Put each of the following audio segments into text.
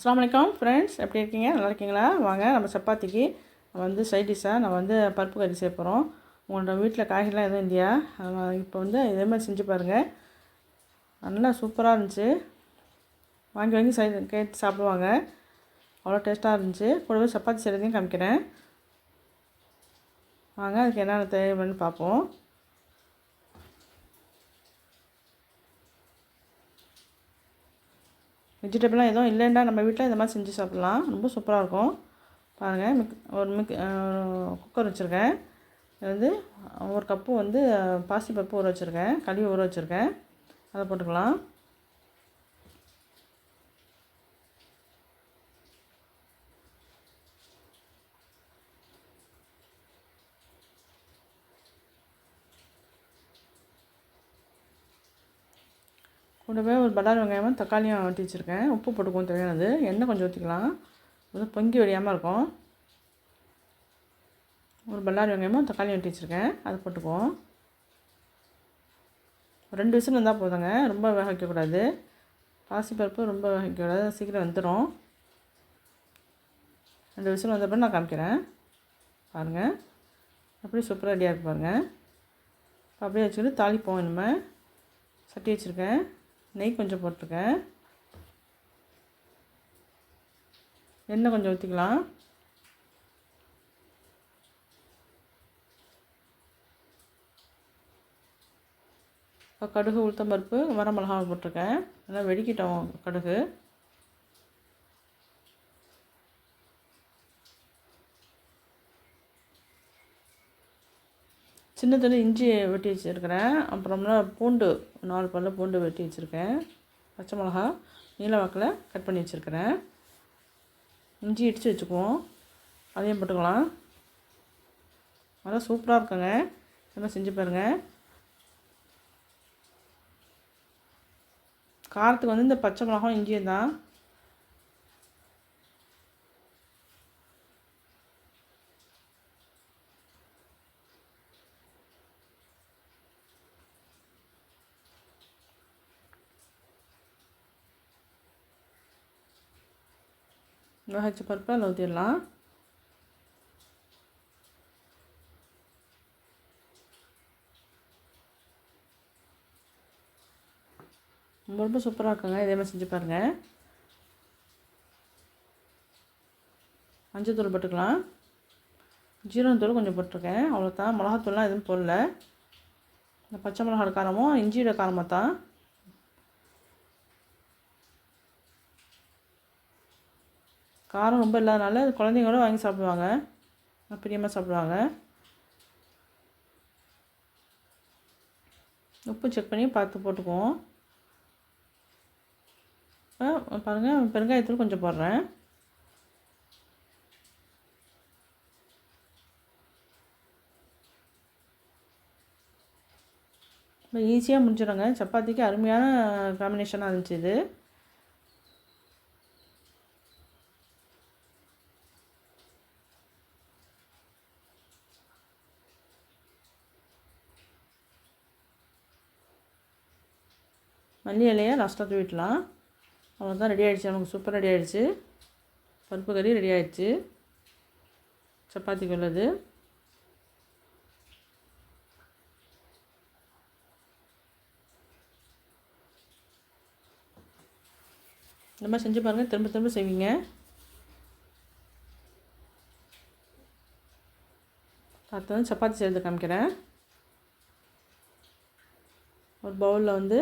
அஸ்லாம் வலைக்கம் ஃப்ரெண்ட்ஸ் எப்படி இருக்கீங்க? நல்லா இருக்கீங்களா? வாங்க நம்ம சப்பாத்திக்கு வந்து சைடிஷாக நான் நம்ம வந்து பருப்பு கறி செய்ய போகிறோம் உங்களோட வீட்டில் காய்கறிலாம் எதுவும் இல்லையா? அதனால் இப்போ வந்து இதே மாதிரி செஞ்சு பாருங்கள் நல்லா சூப்பராக இருந்துச்சு. வாங்கி வாங்கி சை கேட்டு சாப்பிடுவாங்க. அவ்வளோ டேஸ்ட்டாக இருந்துச்சு. கூடவே சப்பாத்தி செய்கிறதையும் காமிக்கிறேன். வாங்க அதுக்கு என்னென்ன தேவைன்னு பார்ப்போம். வெஜிடபிள்லாம் எதுவும் இல்லைன்னா நம்ம வீட்டில் இந்த மாதிரி செஞ்சு சாப்பிட்லாம். ரொம்ப சூப்பராக இருக்கும். பாருங்கள் மிக் ஒரு மிக் குக்கர் வச்சுருக்கேன். இது வந்து ஒரு கப்பு வந்து பாசிப்பருப்பு ஊற வச்சுருக்கேன். கழுவி ஊற வச்சுருக்கேன். அதை போட்டுக்கலாம். கூடவே ஒரு பல்லாரி வெங்காயமும் தக்காளியும் வெட்டி வச்சுருக்கேன் உப்பு போட்டுக்குவோம் தேவையானது. எண்ணெய் கொஞ்சம் ஊற்றிக்கலாம் வந்து பொங்கி வடியாமல் இருக்கும். ஒரு பல்லாரி வெங்காயமும் தக்காளியும் வெட்டி வச்சுருக்கேன் அது போட்டுக்குவோம். ரெண்டு விசில் இருந்தால் போதுங்க. ரொம்ப வேக வைக்கக்கூடாது. பாசிப்பருப்பு ரொம்ப வேக வைக்கக்கூடாது. சீக்கிரம் வந்துடும் ரெண்டு விசில் வந்தப்போ நான் காமிக்கிறேன். பாருங்கள் அப்படியே சூப்பராக ரெடியாக இருக்கு பாருங்கள் அப்படியே வச்சுக்கிட்டு தாளிப்போம் இனிமேல் சட்டி வச்சுருக்கேன். நெய் கொஞ்சம் போட்டிருக்கேன். எண்ணெய் கொஞ்சம் ஊற்றிக்கலாம் இப்போ கடுகு உளுத்தம் பருப்பு வர போட்டிருக்கேன். நல்லா வெடிக்கிட்டோம் கடுகு. சின்ன சின்ன இஞ்சி வெட்டி வச்சுருக்கிறேன். அப்புறம்னா பூண்டு நாலு பல்ல பூண்டு வெட்டி வச்சுருக்கேன். பச்சை மிளகா நீல வாக்கில் கட் பண்ணி வச்சுருக்கிறேன். இஞ்சி இடித்து வச்சுக்குவோம். அதையும் போட்டுக்கலாம். நல்லா சூப்பராக இருக்குங்க. இதெல்லாம் செஞ்சு பாருங்கள் காரத்துக்கு வந்து இந்த பச்சை மிளகாவும் இஞ்சியும் தான். வேக பருப்பு அதில் ஊற்றிடலாம் ரொம்ப ரொம்ப சூப்பராக இருக்குங்க. இதே மாதிரி செஞ்சு பாருங்கள் மஞ்சள் தூள் போட்டுக்கலாம். ஜீரகத்தூள் கொஞ்சம் போட்டிருக்கேன். அவ்வளோதான் மிளகாத்தூள்லாம் எதுவும் போடல. இந்த பச்சை மிளகாடு காரமும் இஞ்சியோட காரமாக தான். காரம் ரொம்ப இல்லாதனால குழந்தைங்களோட வாங்கி சாப்பிடுவாங்க. பிரியமாக சாப்பிடுவாங்க. உப்பு செக் பண்ணி பார்த்து போட்டுக்குவோம். பாருங்கள் பெருங்காயத்தூள் கொஞ்சம் போடுறேன். இப்போ ஈஸியாக முடிஞ்சிடுங்க சப்பாத்திக்கு அருமையான காம்பினேஷனாக இருந்துச்சு இது. மல்லி இலையை லாஸ்ட்டாக தூவிட்டலாம் அவ்வளோதான் ரெடி ஆகிடுச்சு நமக்கு சூப்பர் ரெடி ஆகிடுச்சு பருப்பு கறி ரெடி ஆகிடுச்சு சப்பாத்திக்கு உள்ளது. இந்த மாதிரி செஞ்சு பாருங்கள் திரும்ப திரும்ப செய்வீங்க. அடுத்தது சப்பாத்தி செய்கிறது காமிக்கிறேன். ஒரு பவுலில் வந்து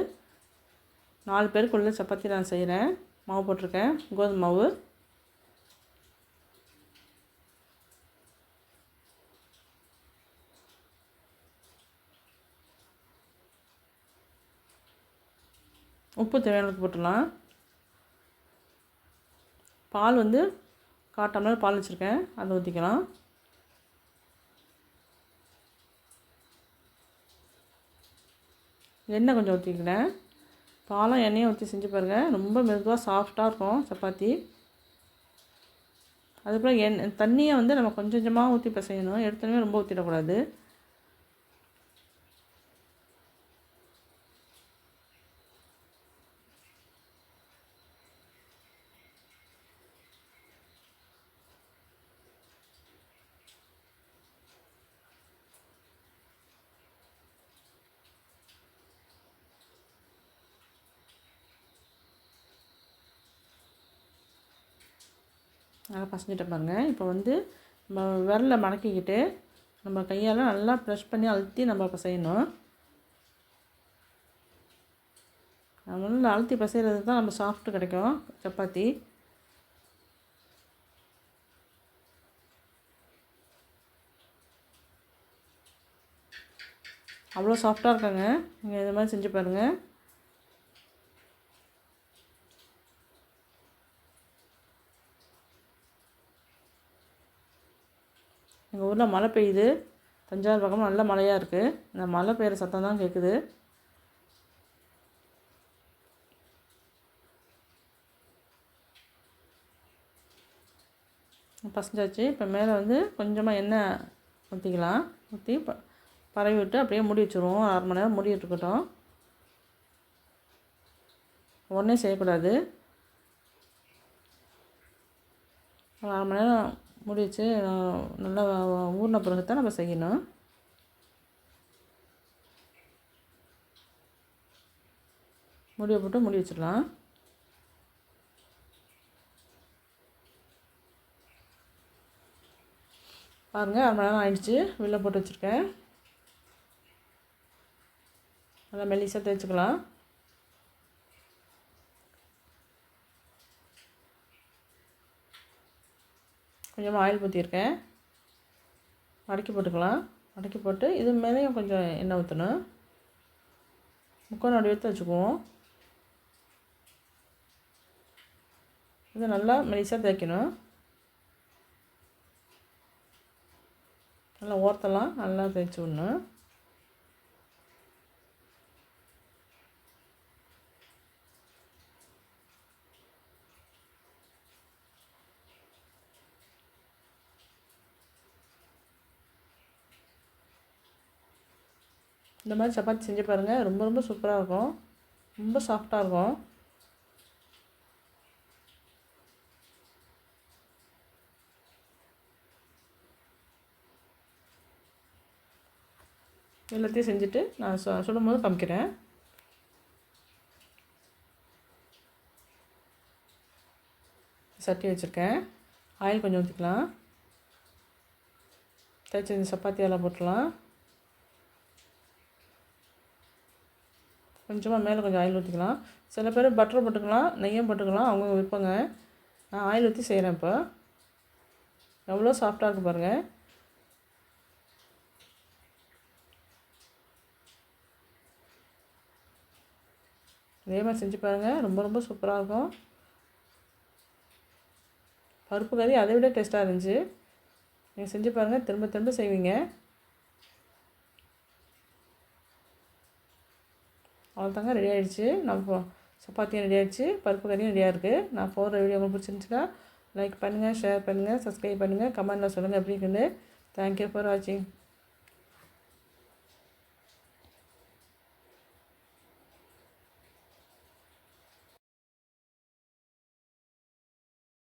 நாலு பேருக்குள்ள சப்பாத்தி நான் செய்கிறேன் மாவு போட்டிருக்கேன். கோதுமை மாவு. உப்பு தேவையானது போட்டுடலாம். பால் வந்து காட்டாமல் பால் வச்சுருக்கேன். அதை ஊற்றிக்கலாம் எண்ணெய் கொஞ்சம் ஊற்றிக்கிறேன் பாலம் எண்ணெயை ஊற்றி செஞ்சு பாருங்கள் ரொம்ப மெதுவாக சாஃப்டாக இருக்கும் சப்பாத்தி. அதுக்கப்புறம் எண் தண்ணியை வந்து நம்ம கொஞ்சம் கொஞ்சமாக ஊற்றி பிசையணும். எடுத்தோடனே ரொம்ப ஊற்றிடக்கூடாது நல்லா பசஞ்சிட்ட பாருங்கள் இப்போ வந்து நம்ம விரலை மடக்கிக்கிட்டு நம்ம கையால் நல்லா ப்ரெஷ் பண்ணி அழுத்தி நம்ம இப்போ செய்யணும். நம்ம நல்லா அழுத்தி பசைகிறது தான் நம்ம சாஃப்ட்டு கிடைக்கும். சப்பாத்தி. அவ்வளோ சாஃப்டாக இருக்காங்க. நீங்கள் இது மாதிரி செஞ்சு பாருங்கள் எங்கள் ஊரில் மழை பெய்யுது. தஞ்சாவூர் பக்கம் நல்ல மழையாக இருக்குது இந்த மழை பெய்கிற சத்தம் தான் கேட்குது பசஞ்சாச்சு. இப்போ மேலே வந்து கொஞ்சமாக எண்ணெய் ஊற்றிக்கலாம் ஊற்றி ப பரவி விட்டு அப்படியே மூடி வச்சுருவோம். அரை மணி நேரம் மூடி இருக்கட்டும். உடனே செய்யக்கூடாது. ஒரு அரை மணி நேரம் மூடி வச்சு நல்லா ஊறின பிறகு தான் நம்ம செய்யணும். முடியை போட்டு முடி வச்சிடலாம். பாருங்கள் அரை மணி நேரம் ஆயிடுச்சு. வெளில போட்டு வச்சுருக்கேன். நல்லா மெல்லிசாக தேய்ச்சிக்கலாம். கொஞ்சமாக ஆயில் ஊற்றியிருக்கேன் மடக்கி போட்டுக்கலாம். மடக்கி போட்டு இது மேலேயும் கொஞ்சம் எண்ணெய் ஊற்றணும் முக்கோணம் அப்படி எடுத்து வச்சுக்குவோம். இது நல்லா மெலிசாக தேய்க்கணும். நல்லா ஓர்த்தலாம் நல்லா தேய்ச்சி விடணும். இந்த மாதிரி சப்பாத்தி செஞ்சு பாருங்கள் ரொம்ப ரொம்ப சூப்பராக இருக்கும். ரொம்ப சாஃப்டாக இருக்கும். எல்லாத்தையும் செஞ்சுட்டு நான் சு சுடும்போது காமிக்கிறேன் சட்டி வச்சுருக்கேன். ஆயில் கொஞ்சம் ஊற்றிக்கலாம் தேய்ச்சி சப்பாத்தி எல்லாம் போட்டுடலாம். கொஞ்சமாக மேலே கொஞ்சம் ஆயில் ஊற்றிக்கலாம் சில பேர் பட்டர் போட்டுக்கலாம் நெய்யும் போட்டுக்கலாம் அவங்க விற்பங்க நான் ஆயில் ஊற்றி செய்கிறேன் இப்போ. எவ்வளோ சாஃப்டாக இருக்குது பாருங்கள் இதே மாதிரி செஞ்சு பாருங்கள் ரொம்ப ரொம்ப சூப்பராக இருக்கும். பருப்பு கறி அதை விட டேஸ்ட்டாக இருந்துச்சு. நீங்கள் செஞ்சு பாருங்கள் திரும்ப திரும்ப செய்வீங்க. அவ்வளோதாங்க ரெடி ஆகிடுச்சு நம்ம சப்பாத்தியும் ரெடி ஆகிடுச்சு பருப்பு கறியும் ரெடியாக இருக்குது நான் போடுற வீடியோ உங்களுக்கு பிடிச்சிருந்துச்சுன்னா லைக் பண்ணுங்கள் ஷேர் பண்ணுங்கள் சப்ஸ்கிரைப் பண்ணுங்கள் கமெண்டில் சொல்லுங்கள் எப்படி இருக்குன்னு தேங்க்யூ ஃபார் வாட்சிங்